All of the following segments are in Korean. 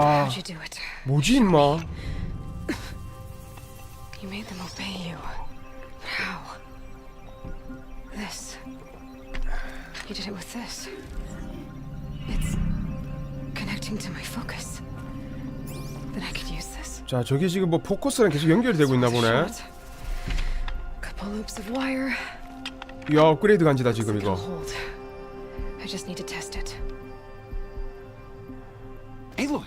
아 How'd you do it? 뭐지 임마 You made them obey you. But how? This. You did it with this. It's connecting to my focus. Then I could use this. 자 저게 지금 뭐 포커스랑 계속 연결이 되고 있나 보네 short. Couple loops of wire. 야 업그레이드 간지다 지금 It'll 이거 hold. I just need to test it. Aloy,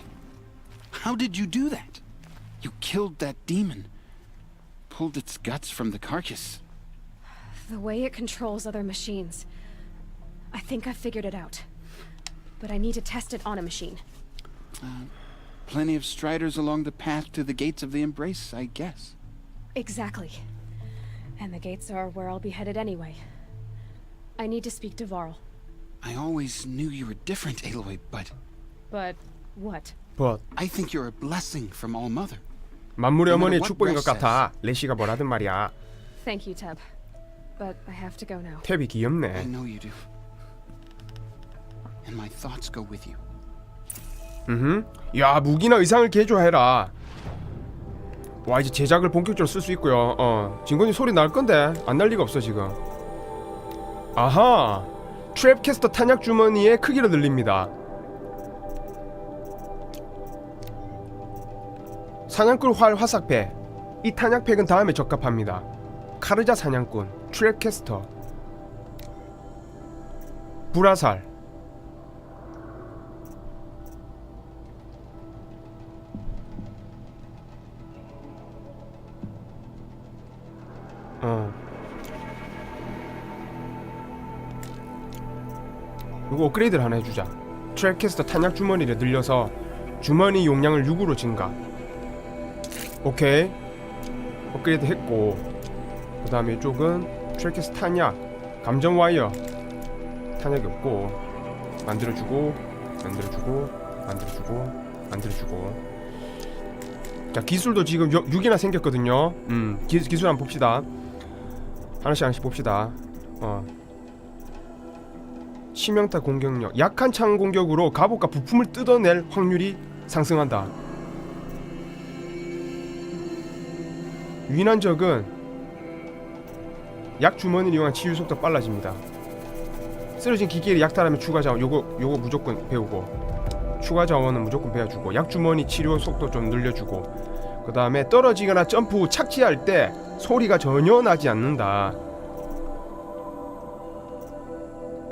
how did you do that? You killed that demon. Pulled its guts from the carcass. The way it controls other machines. I think I figured it out. But I need to test it on a machine. Uh, plenty of striders along the path to the gates of the Embrace, I guess. Exactly. And the gates are where I'll be headed anyway. I need to speak to Varl. I always knew you were different, Aloy, but But what? 벗 I think you're a blessing from All Mother. 만물의 어머니의 축복인 것 같아 레시가 뭐라든 말이야 Thank you, Teb. But I have to go now. 탭이 I 귀엽네 know you do. And my thoughts go with you. 음. 야 무기나 의상을 개조해라 와 이제 제작을 본격적으로 쓸 수 있고요 어 진건이 소리 날 건데 안 날 리가 없어 지금 아하 트랩캐스터 탄약 주머니의 크기를 늘립니다 사냥꾼 활 화삭패 이 탄약팩은 다음에 적합합니다 카르자 사냥꾼 트랩캐스터 불화살 어. 이거 업그레이드를 하나 해주자. 트랙캐스터 탄약 주머니를 늘려서 주머니 용량을 6으로 증가. 오케이. 업그레이드 했고 그 다음에 이쪽은 트랙캐스터 탄약 감정 와이어. 탄약이 없고 만들어주고 만들어주고 만들어주고 만들어주고. 자 기술도 지금 6이나 생겼거든요. 음 기, 기술 한번 봅시다. 하나씩 하나씩 봅시다. 어. 치명타 공격력 약한 창 공격으로 갑옷과 부품을 뜯어낼 확률이 상승한다 유인한 적은 약 주머니를 이용한 치유 속도 빨라집니다. 쓰러진 기계를 약탈하면 추가 자원 요거 요거 무조건 배우고 추가 자원은 무조건 배워주고 약 주머니 치료 속도 좀 늘려주고 그 다음에 떨어지거나 점프 후 착지할 때 소리가 전혀 나지 않는다.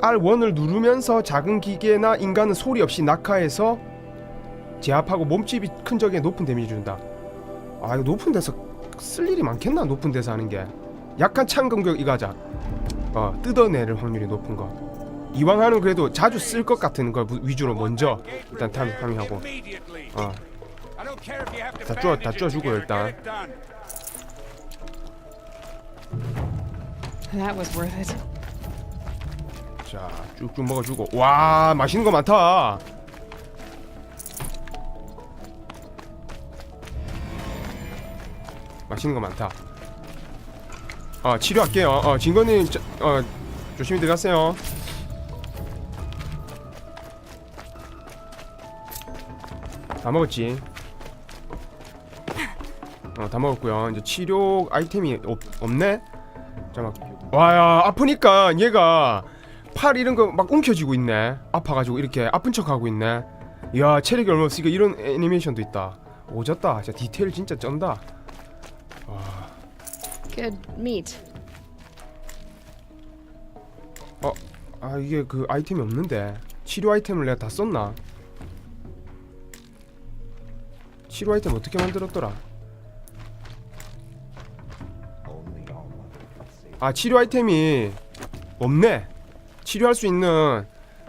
R1을 누르면서 작은 기계나 인간은 소리 없이 낙하해서 제압하고 몸집이 큰 적에 높은 데미지 준다. 아 이거 높은 데서 쓸 일이 많겠나 높은 데서 하는 게 약한 창 공격 이거 하자 어 뜯어내릴 확률이 높은 거 이왕 하는 그래도 자주 쓸 것 같은 걸 무- 위주로 먼저 일단 탐, 탐하고 어다 쪼, 다 쪼주고, 쪼주고 일단. 일단. That was worth it. 자 쭉쭉 먹어주고 와 맛있는 거 많다 맛있는 거 많다. 어 치료할게요. 어 진건님 저- 어 조심히 들어가세요. 다 먹었지? 어다 먹었고요. 이제 치료 아이템이 없, 없네? 잠깐 와야 아프니까 얘가 팔 이런 거 막 움켜쥐고 있네. 아파가지고 이렇게 아픈 척하고 있네. 이야 체력이 얼마 없으니까 이런 애니메이션도 있다. 오졌다. 진짜 디테일 진짜 쩐다 Good meat. 아 이게 그 아이템이 없는데. 치료 아이템을 내가 다 썼나? 치료 아이템 어떻게 만들었더라? 아 치료 아이템이 없네. 치료할 수 있는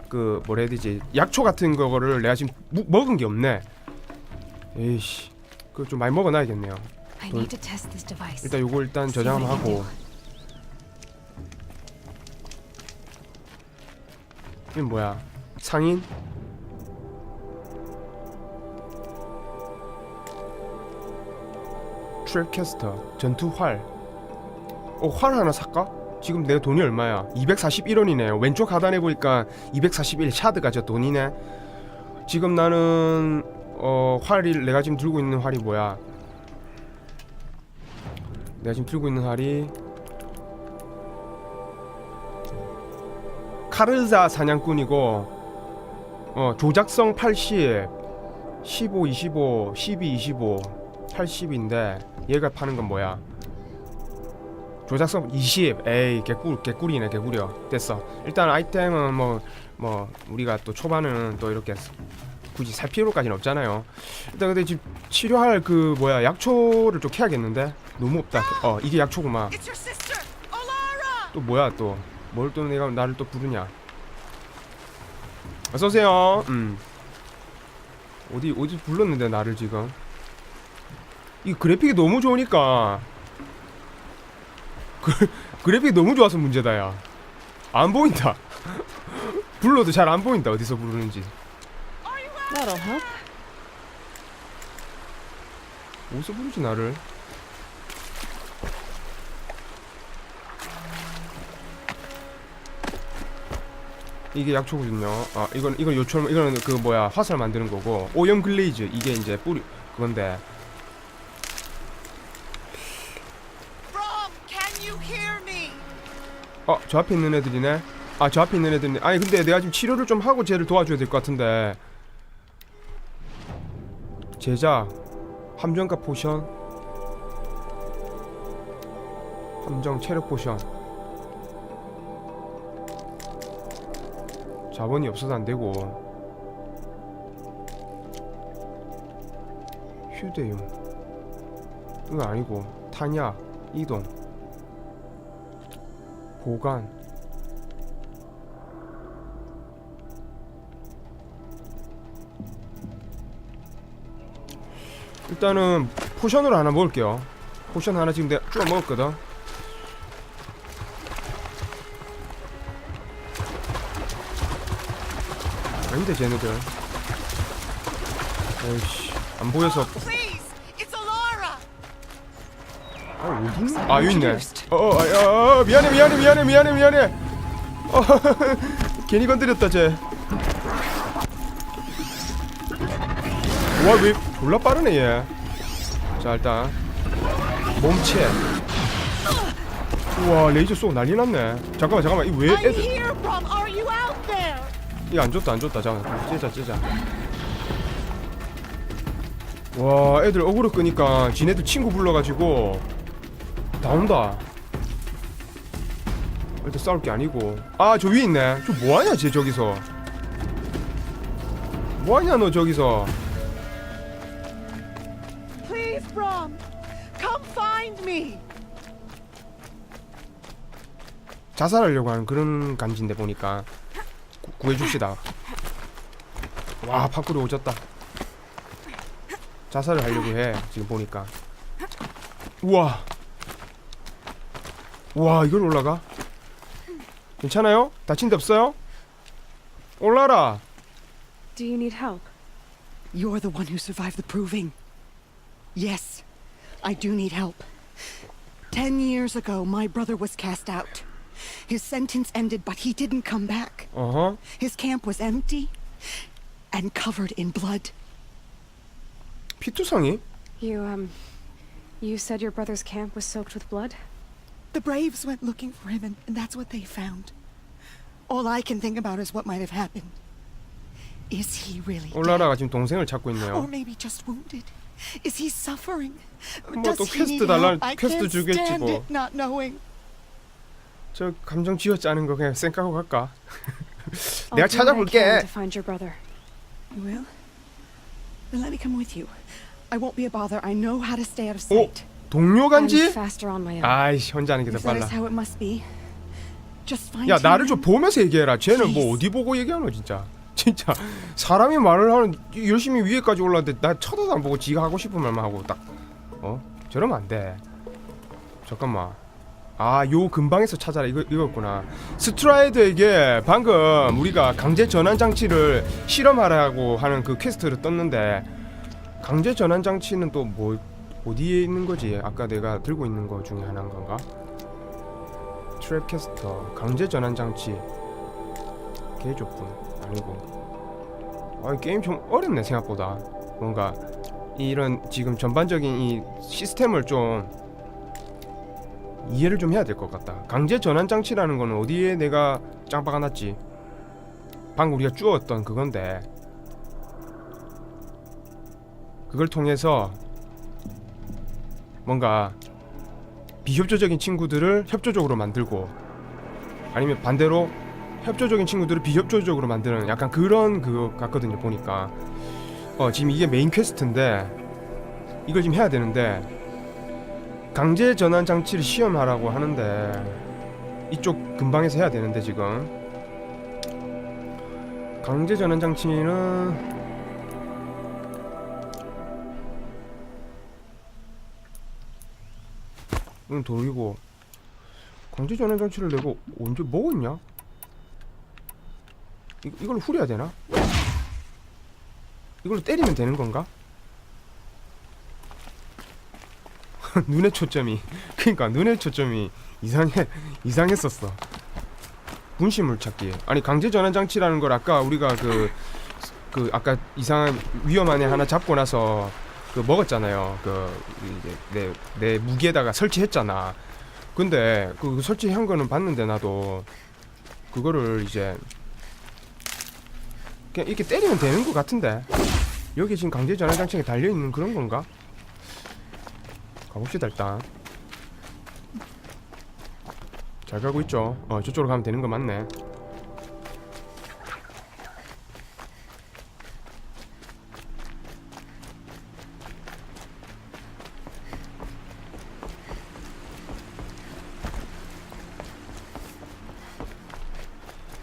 그 뭐라 해야 되지? 약초 같은 거를 내가 지금 무, 먹은 게 없네. 에이씨 그거 좀 많이 먹어놔야겠네요 I Well, need to test this device. 일단 요거 일단 See 저장 what I can 하고. 이게 뭐야? 상인? 트랩캐스터 전투활. 어 활 하나 살까? 지금 내 돈이 얼마야? 241원이네. 왼쪽 하단에 보니까 241 샤드가 저 돈이네. 지금 나는 어 활이 내가 지금 들고 있는 활이 뭐야 내가 지금 들고 있는 활이 카르자 사냥꾼이고 어 조작성 80 15 25 12 25 80인데 얘가 파는 건 뭐야? 조작성 20 에이 개꿀 개꿀이네 개꿀이야 됐어. 일단 아이템은 뭐뭐 우리가 또 초반은 또 이렇게 굳이 살 필요까지는 없잖아요. 일단 근데 지금 치료할 그 뭐야 약초를 좀 캐야겠는데 너무 없다. 어 이게 약초구만! 또 뭐야 또? 뭘 또 내가 나를 또 부르냐? 어서 오세요. 음. 어디 어디 불렀는데 나를 지금? 이 그래픽이 너무 좋으니까. 그, 그래픽이 너무 좋아서 문제다 야 안 보인다. 불러도 잘 안 보인다 어디서 부르는지. 어디서 부르지 나를 이게 약초거든요. 아 이건 이건 요철 이거는 그 뭐야 화살 만드는 거고 오염 글레이즈 이게 이제 뿌리 그건데 Brom, can you hear me? 어저 앞에 있는 애들이네. 아저 앞에 있는 애들이 아니 근데 내가 지금 치료를 좀 하고 쟤를 도와줘야 될 것 같은데 제자 함정가 포션 함정 체력 포션 자본이 없어서 안 되고. 휴대용. 이거 아니고 탄약 이동. 보관. 일단은 포션으로 하나 먹을게요. 포션 하나 지금 내가 쭉 먹었거든 아닌데 쟤네들 에이씨 안 보여서! 아 어디 있나? 아 여기 있네 어어 아, 아, 미안해 미안해 미안해 미안해 미안해 어, 괜히 건드렸다 쟤 와, 왜 졸라 빠르네, 얘. 자, 일단. 몸체. 우와, 레이저 쏘고 난리 났네. 잠깐만, 잠깐만. 이 왜 애들. 이거 안 좋다, 안 좋다. 잠깐. 째자, 째자. 와, 애들 어그로 끄니까 지네들 친구 불러가지고 나온다. 일단 싸울 게 아니고. 아, 저 위에 있네. 저 뭐하냐, 쟤 저기서. 뭐하냐, 너 저기서. Please, Brom! Come find me! 자살하려고 하는 그런感지인데 보니까 구, 구해줍시다 와 밖으로 오졌다 자살을 하려고 해 지금 보니까 우와 우와 이걸 올라가? 괜찮아요? 다친 데 없어요? 올라라 Do you need help? You're the one who survived the proving. Yes, I do need help. Ten years ago, my brother was cast out. His sentence ended, but he didn't come back. 어허 His camp was empty and covered in blood. 피투성이? You, um, you said your brother's camp was soaked with blood? The Braves went looking for him, and, and that's what they found. All I can think about is what might have happened. Is he really dead? 올라라가 지금 동생을 찾고 Or 있네요 maybe just wounded? Is he suffering? 뭐 Does 또 he need 퀘스트 달라- help? I 퀘스트 can't 주겠지 stand 뭐. it not knowing. 저 감정 쥐어짜는 거 그냥 쌩 까고 갈까? 내가 do what I can 찾아볼게 to find your brother. You will? Then let me come with you. I won't be a bother. I know how to stay out of 오 sight. 동료 I'm 간지? faster on my own. 아이씨 혼자 하는 게 더 If that 빨라 is how it must be, just find 야 나를 좀. 보면서 얘기해라 쟤는 뭐. 어디 보고 얘기하노 진짜 진짜 사람이 말을 하는 열심히 위에까지 올랐는데 나 쳐다도 안 보고 지가 하고 싶은 말만 하고 딱 어? 저러면 안 돼 잠깐만 아 요 근방에서 찾아라. 이거 이거였구나. 스트라이드에게 방금 우리가 강제 전환 장치를 실험하라고 하는 그 퀘스트를 떴는데 강제 전환 장치는 또 뭐 어디에 있는 거지? 아까 내가 들고 있는 거 중에 하나인 건가? 트랩 캐스터. 강제 전환 장치. 개조품. 아니고. 아 게임 좀 어렵네 생각보다. 뭔가 이런 지금 전반적인 이 시스템을 좀 이해를 좀 해야 될 것 같다. 강제 전환 장치라는 거는 어디에 내가 짱박아 놨지? 방금 우리가 주웠던 그건데 그걸 통해서 뭔가 비협조적인 친구들을 협조적으로 만들고 아니면 반대로 협조적인 친구들을 비협조적으로 만드는 약간 그런 그거 같거든요 보니까 어 지금 이게 메인 퀘스트인데 이걸 지금 해야 되는데 강제 전환 장치를 시험하라고 하는데 이쪽 근방에서 해야 되는데 지금 강제 전환 장치는 이건 돌이고 강제 전환 장치를 내가 언제 먹었냐? 이, 이걸 후려야 되나? 이걸로 때리면 되는 건가? 눈의 초점이 그러니까 눈의 초점이 이상해 이상했었어. 분실물 찾기. 아니 강제 전환 장치라는 걸 아까 우리가 그 그 아까 이상한 위험한 애 하나 잡고 나서 그 먹었잖아요. 그 내 내 무기에다가 설치했잖아. 근데 그 설치한 거는 봤는데 나도 그거를 이제 그냥 이렇게 때리면 되는 것 같은데. 여기 지금 강제 전환 장치가 달려 있는 그런 건가? 가봅시다 일단. 잘 가고 있죠? 어 저쪽으로 가면 되는 거 맞네.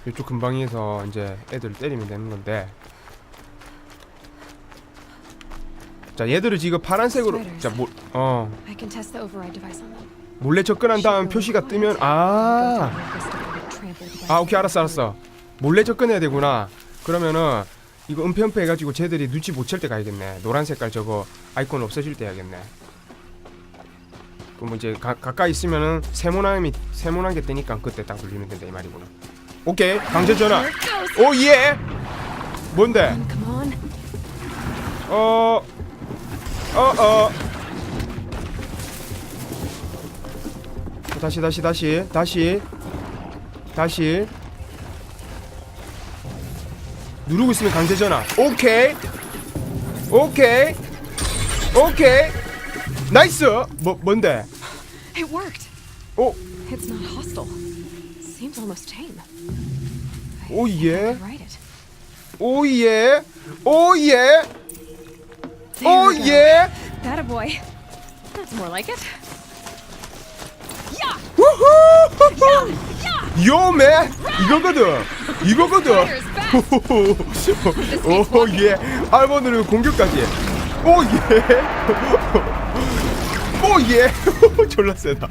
이쪽 근방에서 이제 애들을 때리면 되는 건데. 자 얘들을 지금 파란색으로 자 뭐 Them. 몰래 접근한 다음 표시가 뜨면 아, 아 오케이 알았어 알았어. 몰래 접근해야 되구나. 그러면은 이거 은폐 은폐 해가지고 쟤들이 눈치 못 챌 때 가야겠네. 노란 색깔 저거 아이콘 없어질 때 해야겠네. 그럼 이제 가, 가까이 있으면은 세모나미 세모난 게 뜨니까 그때 딱 돌리면 된다 이 말이구나. 오케이 강제 전화. 오 예. 뭔데? Come on. 어, 어, 어. 다시, 다시, 다시, 다시, 다시. 누르고 있으면 강제 전화. 오케이, 오케이, 오케이. 나이스. 뭐, 뭔데? It worked. 오, It's not hostile. Seems almost tame. 예, could write it. 오 예, 오 예, There 오 we go. 예. That a boy. That's more like it. 우후! 요맨 이거거든. 이거거든. 오 예. 알버드를 공격까지. 오 예. 오 예. 졸라 세다.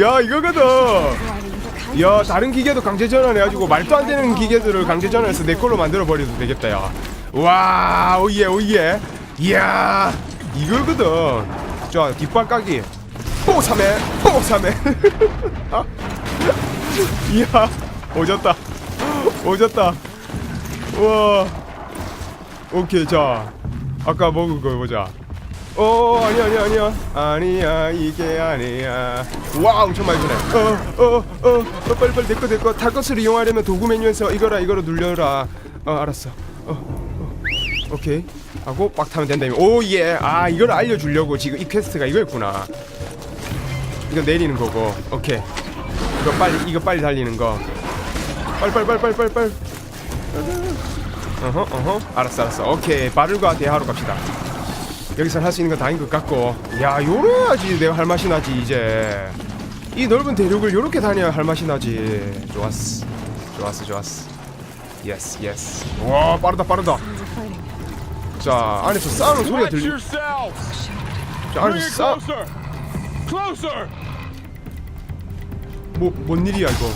야 이거거든. 야 다른 기계도 강제 전환해가지고 말도 안 되는 기계들을 강제 전환해서 내 걸로 만들어 버려도 되겠다 야 와 오예 오예. 이야 이거거든. 자 뒷발 까기 뽀사매 뽀사매 이야 오졌다. 오졌다. 우와. 오케이 자. 아까 먹은 거 보자. 어 아니야 아니야 아니야. 아니야 이게 아니야. 와 엄청 많이 주네. 어어어 어, 어, 빨리 빨리 내꺼 내꺼 탈 것을 이용하려면 도구 메뉴에서 이거라 이거로 눌려라. 어 알았어. 어, 어. 오케이. 하고 빡 타면 된다. 오예. 아 이걸 알려주려고 지금 이 퀘스트가 이거였구나 이거 내리는 거고. 오케이. 이거 빨리 이거 빨리 달리는 거. 빨리 어허 어허. 알았어 알았어. 오케이. 빠르과 대하러 갑시다. 여기서 할 수 있는 건 다인 것 같고. 야 요래야지 내가 할 맛이 나지 이제. 이 넓은 대륙을 요렇게 다녀야 할 맛이 나지. 좋았어. 좋았어 좋았어. 예스 예스 와 빠르다 빠르다. 자 안에서 싸우는 소리가 들리! 자 안에서 싸! 뭐, 뭔 일이야 이거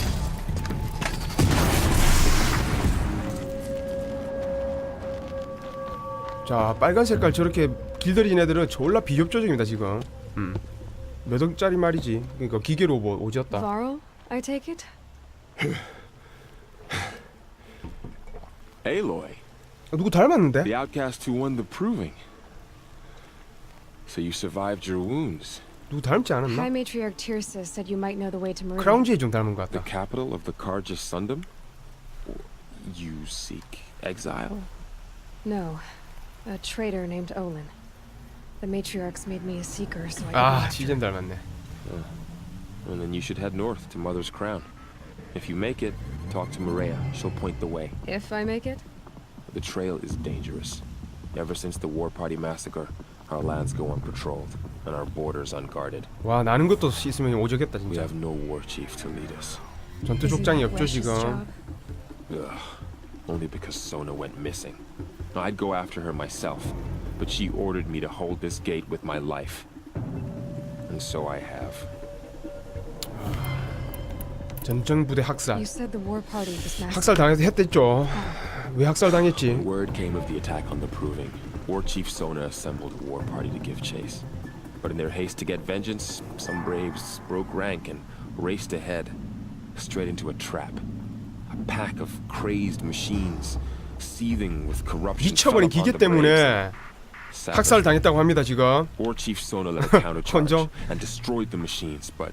자 빨간 색깔 저렇게 길들인 애들은 졸라 비협조적입니다 지금 음. 몇 억짜리 말이지 그러니까 기계로 뭐 오지었다 Varro, I take it? Aloy, 누구 닮았는데? the outcast who won the proving. So you survived your wounds. 누구 닮지 High 않았나? Matriarch Tirsa said you might know the way to Meridian. 크라운지에 좀 닮은 것 The 같다. capital of the Karja Sundom? You seek exile? No, a traitor named Olin. The matriarchs made me a seeker, so I. 아, got after 시즌 닮았네. And then you should head north to Mother's Crown. If you make it, talk to Maria. She'll point the way. it. If I make it, The trail is dangerous. Ever since the War Party massacre, our lands go unpatrolled and our borders unguarded. 와, 나는 것도 있으면 오적했다 We 진짜. have no war chief to lead us. 전투 isn't 족장이 that 없죠 Wesh's 지금. job? Ugh. Only because Sona went missing. I'd go after her myself, but she ordered me to hold this gate with my life. And so I have. 전정부대 학살. You said the war party was massacred. 학살 당해서 했댔죠. 왜 학살 당했지? Word came of the attack on the Proving. War Chief Sona assembled a war party to give chase. But in their haste to get vengeance, some braves broke rank and raced ahead, straight into a trap. A pack of crazed machines, seething with corruption. 미쳐버린 기계. 때문에 학살 당했다고 합니다 지금. War Chief Sona led a countercharge 건정. and destroyed the machines, but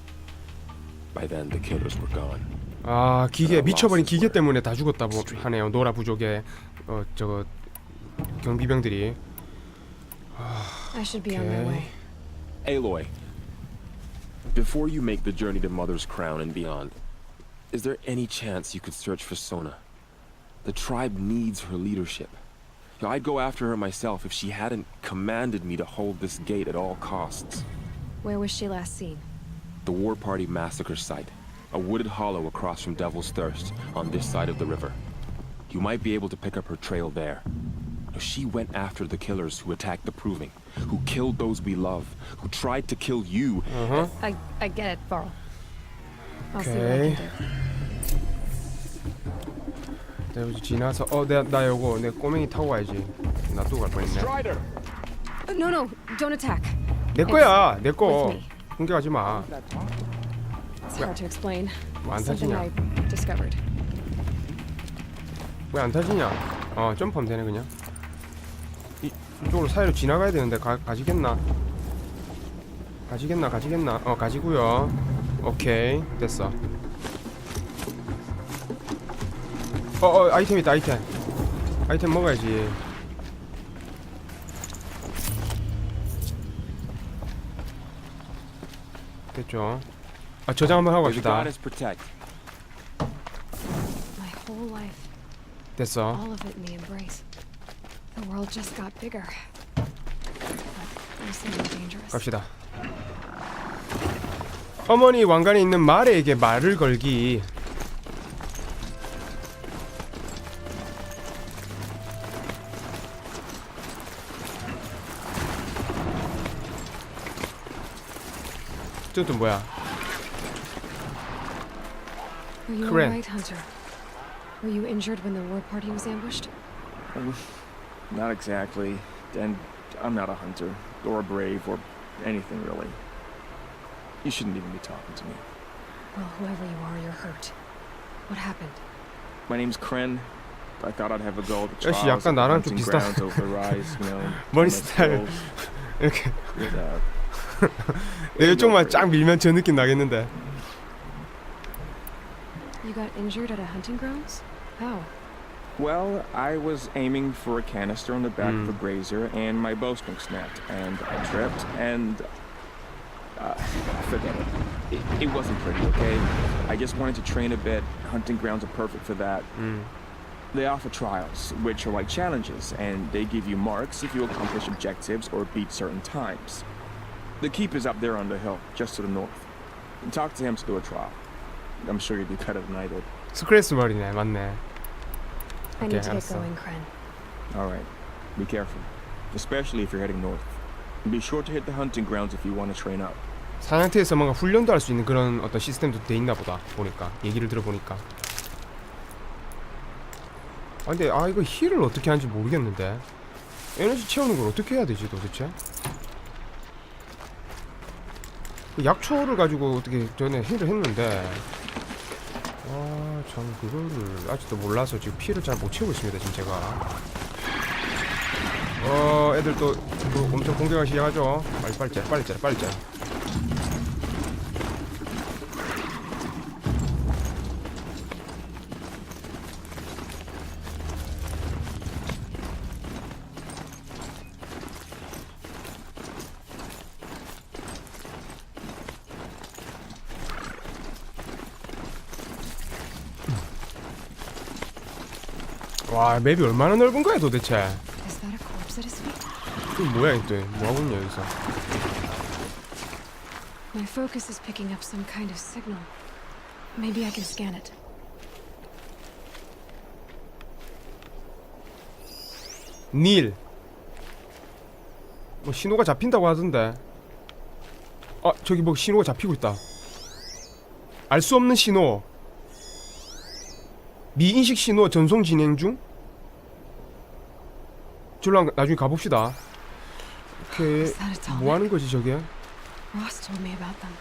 by then the killers were gone. 아 기계 미쳐버린 기계 때문에 다 죽었다 고 하네요. 노라 부족의 어 저거 경비병들이. I should be on my Okay. way. Aloy, before you make the journey to Mother's Crown and beyond, is there any chance you could search for Sona? The tribe needs her leadership. You know, I'd go after her myself if she hadn't commanded me to hold this gate at all costs. Where was she last seen? The War Party massacre site, a wooded hollow across from Devil's Thirst on this side of the river. You might be able to pick up her trail there. She went after the killers who attacked the Proving, who killed those we love, who tried to kill you, 어허. I I get it, Varl. I'll see what I Okay. can do. 내가 여기 지나서 어나 나 요거 내 꼬맹이 타고 가야지. 놔두고 갈 뻔했네. Strider! Uh, no, no, don't attack. 내 거야 내 거. 공격하지 마. It's hard to explain. 뭐안 Something 타지냐? I discovered. 왜 안 타지냐? 어 점프하면 되네 그냥. 이, 이쪽으로 사이로 지나가야 되는데 가, 가지겠나? 가지겠나 가지겠나? 어 가지고요. 오케이 됐어. 어 어 아이템 있다 아이템. 아이템 먹어야지. 됐죠. 아 저장 한번 하고 갑시다. 됐어. all of it in the world just got bigger. Dangerous. 갑시다. 어머니 왕관에 있는 말에게 말을 걸기. 저또 뭐야? Are you Corinne. alright, Hunter? Were you injured when the war party was ambushed? Not exactly. And I'm not a hunter, or a brave, or anything really. You shouldn't even be talking to me. Well, whoever you are, you're hurt. What happened? My name's Kren. I thought I'd have a go at the 역시 trials 약간 at the 나랑 좀 hunting 비슷하- grounds over the rise, you know. 머리 my 스타일. skills 이렇게 with, uh, 내가 조금만 쫙 밀면 저 느낌 나겠는데. You got injured at a hunting grounds? How? Well, I was aiming for a canister on the back of a Mm. brazier, and my bowstring snapped, and I tripped, and uh, forget it. it. It wasn't pretty, okay? I just wanted to train a bit. Hunting grounds are perfect for that. 음. They offer trials, which are like challenges, and they give you marks if you accomplish objectives or beat certain times. The keep is up there on the hill, just to the north. Talk to him to do a trial. I'm sure you'd be better than I did. 스크래스 머리네 맞네. I Okay, need to get 알았어. going, Kren. All right. Be careful, especially if you're heading north. Be sure to hit the hunting grounds if you want to train up. 사냥터에서 뭔가 훈련도 할 수 있는 그런 어떤 시스템도 돼 있나 보다 보니까 얘기를 들어보니까 아 근데 아 이거 힐을 어떻게 하는지 모르겠는데 에너지 채우는 걸 어떻게 해야 되지 도대체 그 약초를 가지고 어떻게 전에 힐을 했는데 아 참 그거를 아직도 몰라서 지금 피를 잘 못 채우고 있습니다 지금 제가. 어 애들 또, 또 엄청 공격하기 시작하죠. 빨리 빨리 짜 빨리 짜 빨리 짜 와 맵이 얼마나 넓은 거야 도대체? 그 뭐야 이또 뭐하고 있냐 여기서 My focus is picking up some kind of signal. Maybe I can scan it. 닐. 뭐 신호가 잡힌다고 하던데. 아 저기 뭐 신호가 잡히고 있다. 알 수 없는 신호. 미인식 신호 전송 진행 중. 한- 나중에 가봅시다. 오케이. 뭐 하는 거지 저게? Ross told me about them.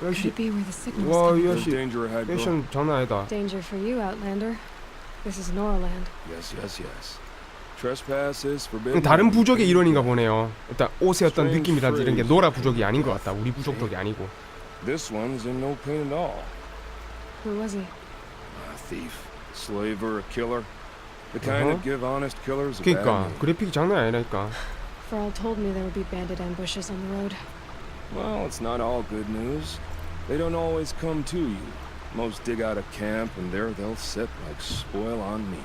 Could 야씨, it be where the signal is 와 coming? 야씨. 패션 장난 아니다. Danger for you, Outlander. This is Noraland. Yes, yes, yes. Trespass is forbidden. 다른 부족의 일원인가 보네요. 일단 옷의 어떤 느낌이라든지 이런 게. 노라 부족이 아닌 것 같다. 우리 부족들이 아니고. This one's in no pain at all. Who was he? A thief, slaver, a killer. The kind Uh-huh. that give honest killers a bad 그러니까 name. 그래픽이 장난 아니라니까. Farrell told me there would be bandit ambushes on the road. Well, it's not all good news. They don't always come to you. Most dig out of camp, and there they'll sit like spoil on meat.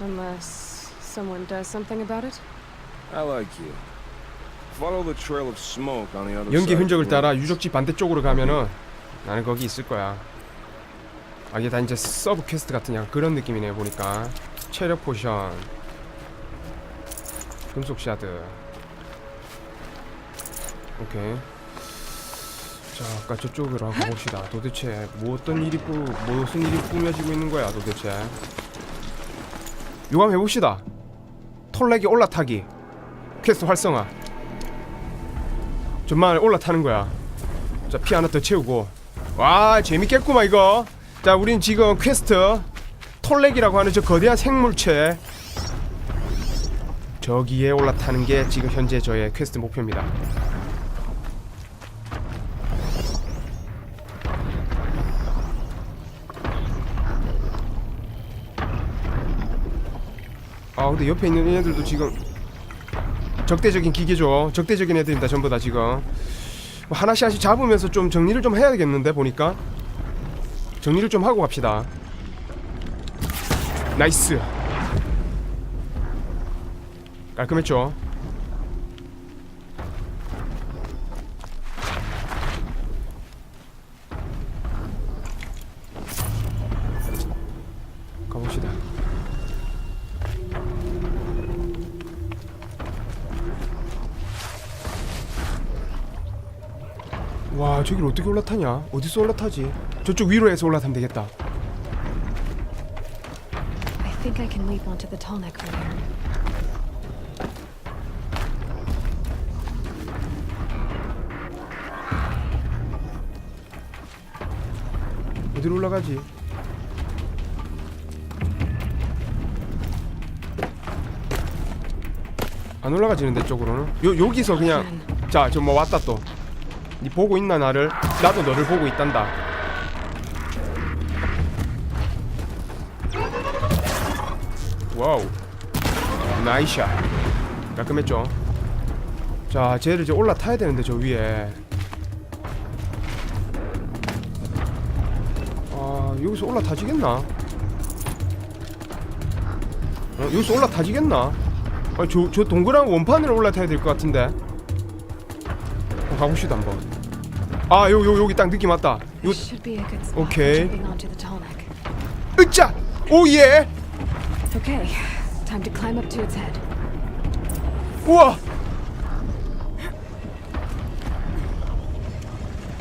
Unless someone does something about it? I like you. Follow the trail of smoke on the other 연기 side. 흔적을 of the 따라 woods. 유적지 반대쪽으로 가면은 나는 거기 있을 거야. 아 이게 다 이제 서브 퀘스트 같은 양 그런 느낌이네요 보니까. 체력 포션, 금속 샤드. 오케이. 자, 아까 저쪽으로 한번 봅시다. 도대체 뭐 어떤 일이 꾸 무슨 일이 꾸며지고 있는 거야 도대체. 요감 해봅시다. 톨렉이 올라타기. 퀘스트 활성화. 전망을 올라타는 거야. 자, 피 하나 더 채우고. 와, 재밌겠구만 이거. 자, 우린 지금 퀘스트 톨렉이라고 하는 저 거대한 생물체 저기에 올라타는 게 지금 현재 저의 퀘스트 목표입니다. 아, 근데 옆에 있는 얘네들도 지금 적대적인 기계죠. 적대적인 애들입니다. 전부 다 지금 뭐 하나씩 하나씩 잡으면서 좀 정리를 좀 해야겠는데 보니까 정리를 좀 하고 갑시다. 나이스. 깔끔했죠. 저길 어떻게 올라타냐? 어디서 올라타지? 저쪽 위로 해서 올라타면 되겠다. I think I can leap onto the tall neck from here. 어디로 올라가지? 안 올라가지는데 쪽으로는? 요 여기서 그냥 자 저 뭐 왔다 또. 니 보고 있나 나를? 나도 너를 보고 있단다. 와우. 나이샤. 깔끔했죠? 자, 쟤를 이제 올라타야 되는데 저 위에. 아 여기서 올라타지겠나? 어, 여기서 올라타지겠나? 아니 저, 저 동그란 원판으로 올라타야 될 것 같은데 어, 가봅시다 한번 아 요, 요, 여기 딱 느낌 왔다 요, neck. 으짜! 오 예! Okay, time to climb up to its head. 우와!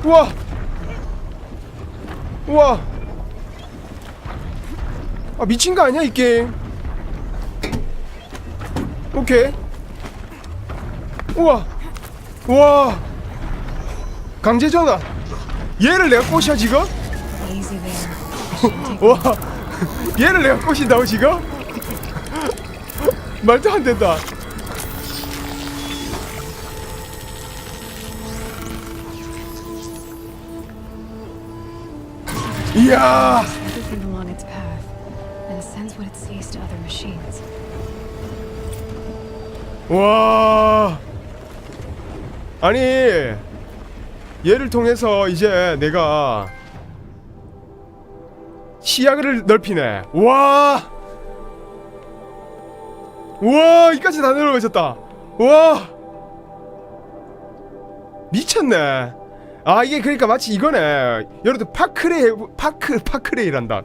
우와! 우와! 아 미친 거 아니야 이 게임? 오케이. 우와! 우와! 강제전화 얘를 내가 꼬셔 지금? 와 얘를 내가 꼬신다고 지금? 말도 안 된다. 이야. 와. 아니 얘를 통해서 이제 내가 시야를 넓히네. 와! 우와! 이까지 다 내려가졌다. 와! 미쳤네. 아 이게 그러니까 마치 이거네. 여러분들 파크레이 해보- 파크 파크레이란다.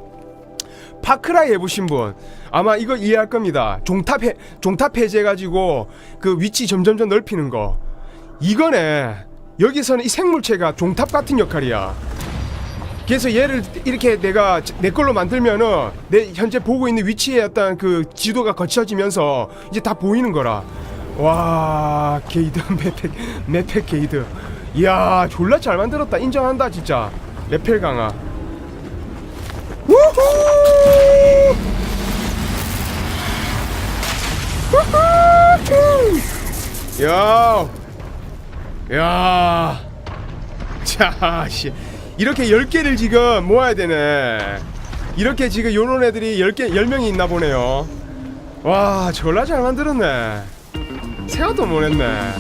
파크라이 해보신 분 아마 이거 이해할 겁니다. 종탑 해 종탑 해제해가지고 그 위치 점점점 넓히는 거. 이거네. 여기서는 이 생물체가 종탑 같은 역할이야. 그래서 얘를 이렇게 내가 내 걸로 만들면은 내 현재 보고 있는 위치의 어떤 그 지도가 거쳐지면서 이제 다 보이는 거라. 와 게이드 맵팩 맵팩 게이드. 이야 졸라 잘 만들었다 인정한다 진짜. 레펠 강화. 우후! 우후! 야, 야, 자, 씨, 이렇게 10개를 지금 모아야 되네. 이렇게 지금 요런 애들이 10개, 10명이 있나 보네요. 와, 졸라 잘 만들었네. 생각도 못 했네.